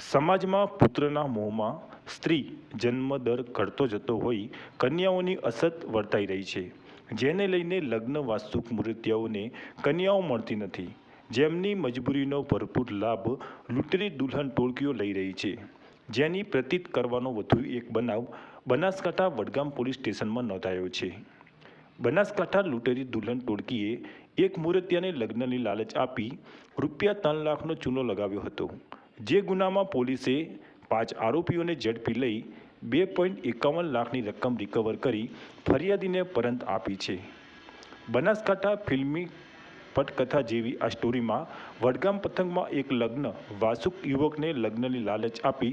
સમાજમાં પુત્રના મોહમાં સ્ત્રી જન્મદર ઘટતો જતો હોઈ કન્યાઓની અછત વર્તાઈ રહી છે. જેને લઈને લગ્ન વાસ્તુક મૂર્તિઓને કન્યાઓ મળતી નથી. જેમની મજબૂરીનો ભરપૂર લાભ લૂંટેરી દુલ્હન ટોળકીઓ લઈ રહી છે. જેની પ્રતીત કરવાનો વધુ એક બનાવ બનાસકાંઠા વડગામ પોલીસ સ્ટેશનમાં નોંધાયો છે. બનાસકાંઠા લૂંટેરી દુલ્હન ટોળકીએ એક મૂર્તિયાને લગ્નની લાલચ આપી રૂપિયા ત્રણ લાખનો ચૂનો લગાવ્યો હતો. જે ગુનામાં પોલીસે પાંચ આરોપીઓને ઝડપી લઈ બે પોઈન્ટ એકાવન લાખની રકમ રિકવર કરી ફરિયાદીને પરત આપી છે. બનાસકાંઠા ફિલ્મી પટકથા જેવી આ સ્ટોરીમાં વડગામ પથકમાં એક લગ્ન, વાસુક યુવકને લગ્નની લાલચ આપી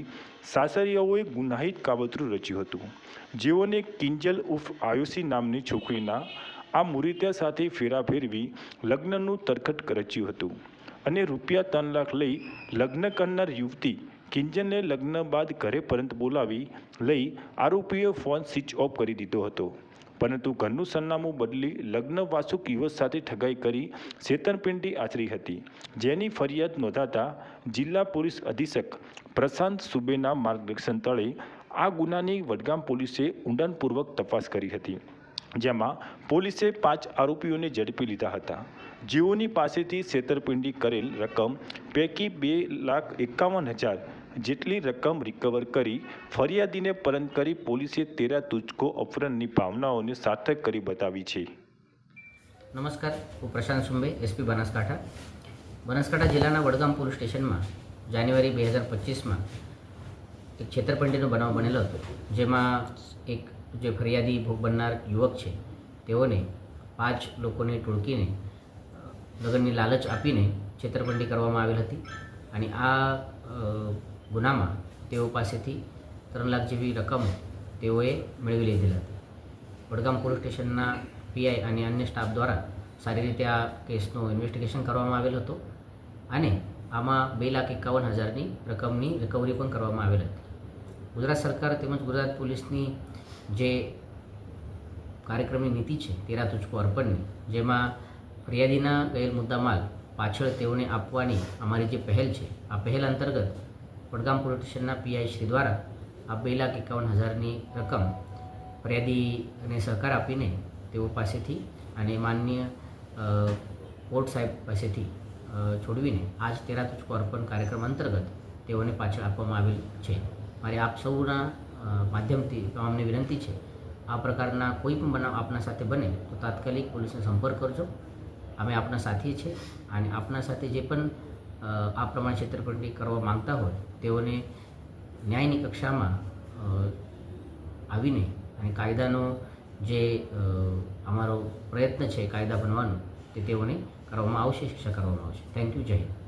સાસરિયાઓએ ગુનાહિત કાવતરું રચ્યું હતું. જેઓને કિંજલ ઉર્ફ આયુષી નામની છોકરીના આ મુરિત્યા સાથે ફેરા ફેરવી લગ્નનું તરખટ રચ્યું હતું. અને રૂપિયા ત્રણ લાખ લઈ લગ્ન કરનાર યુવતી કિંજલને લગ્ન બાદ ઘરે પરત બોલાવી લઈ આરોપીએ ફોન સ્વિચ ઓફ કરી દીધો હતો. પરંતુ ઘરનું સરનામું બદલી લગ્ન વાસુક યુવક સાથે ઠગાઈ કરી છેતરપિંડી આચરી હતી. જેની ફરિયાદ નોંધાતા જિલ્લા પોલીસ અધિક્ષક પ્રશાંત સુબેના માર્ગદર્શન તળે આ ગુનાની વડગામ પોલીસે ઊંડાણપૂર્વક તપાસ કરી હતી. જેમાં પોલીસે પાંચ આરોપીઓને ઝડપી લીધા હતા. જેઓની પાસેથી છેતરપિંડી કરેલ રકમ પૈકી બે લાખ એકાવન હજાર જેટલી રકમ રિકવર કરી, ફરિયાદીને પરત કરી પોલીસે તેરા તુચકો અપહરણની ભાવનાઓને સાર્થક કરી બતાવી છે. નમસ્કાર, હું પ્રશાંત સુંબે એસપી બનાસકાંઠા. બનાસકાંઠા જિલ્લાના વડગામ પોલીસ સ્ટેશનમાં જાન્યુઆરી બે હજાર પચીસમાં એક છેતરપિંડીનો બનાવ બનેલો હતો, જેમાં એક જે ફરિયાદી ભોગ બનનાર યુવક છે, તેઓને પાંચ લોકોને ટોળકીને લગ્નની લાલચ આપીને છેતરપિંડી કરવામાં આવેલ હતી અને આ ગુનામાં તેઓ પાસેથી ત્રણ લાખ જેવી રકમ તેઓએ મેળવી લીધેલ હતી. વડગામ પોલીસ સ્ટેશનના પીઆઈ અને અન્ય સ્ટાફ દ્વારા સારી રીતે આ કેસનું ઇન્વેસ્ટિગેશન કરવામાં આવેલ હતો અને આમાં બે લાખ એકાવન હજારની રકમની રિકવરી પણ કરવામાં આવેલ હતી. ગુજરાત સરકાર તેમજ ગુજરાત પોલીસની જે કાર્યક્રમની નીતિ છે, તેરા તુચકો અર્પણની, જેમાં ફરિયાદીના ગયેલ મુદ્દામાલ પાછળ તેઓને આપવાની અમારી જે પહેલ છે, આ પહેલ અંતર્ગત વડગામ પોલીસ સ્ટેશનના પીઆઈ શ્રી દ્વારા આ બે લાખ એકાવન હજારની રકમ ફરિયાદીને સહકાર આપીને તેઓ પાસેથી અને માનનીય કોર્ટ સાહેબ પાસેથી છોડવીને આજ તેરા તુચકો અર્પણ કાર્યક્રમ અંતર્ગત તેઓને પાછળ આપવામાં આવેલ છે. મારે આપ સૌના માધ્યમથી અમને વિનંતી છે. આ પ્રકારના કોઈ પણ બનાવ આપના સાથે બને તો તાત્કાલિક પોલીસનો સંપર્ક કરજો. અમે આપના સાથી છે અને આપના સાથે જે પણ આ પ્રમાણે છેતરપિંડી કરવા માંગતા હોય તેઓને ન્યાયની કક્ષામાં આવીને અને કાયદાનો જે અમારો પ્રયત્ન છે કાયદા બનવાનો તે તેઓને કરવામાં આવશે, શિક્ષા કરવામાં આવશે. થેન્ક યુ જય હિન્દ.